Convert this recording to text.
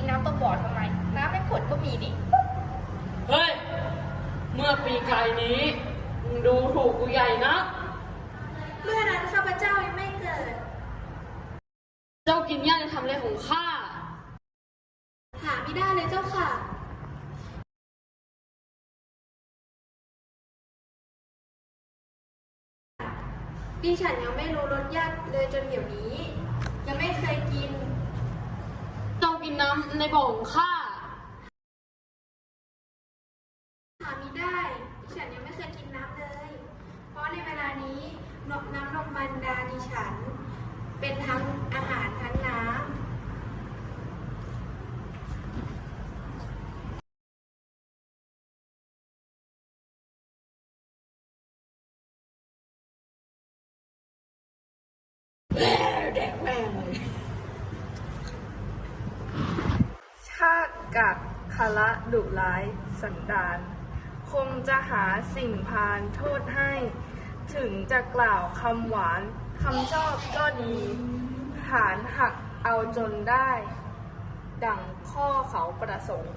จะไปกินน้ำต้มบ่อทำไม น้ำในขวดก็มีดิเฮ้ย เมื่อปีกายนี้มึงดูถูกกูใหญ่นะเมื่อนั้นข้าพเจ้ายังไม่เกิด เจ้ากินหญ้าในทำเลของข้า หาไม่ได้เลยเจ้าค่ะ ดิฉันยังไม่รู้รสชาติเลยจนเดี๋ยวนี้ ยังไม่เคยกิน เจ้ากิ นน้ำในบ่อของข้า หาไม่ได้ดิฉันยังไม่เคยกินน้ำเลย เพราะในเวลานี้นกน้ำนมบรรดาดิฉัน เป็นทั้งอาหารทั้งน้ำากัดคละดุร้ายสันดาน คงจะหาสิ่งพานโทษให้ ถึงจะกล่าวคำหวานคำชอบก็ดี หานหักเอาจนได้ ดังข้อเขาประสงค์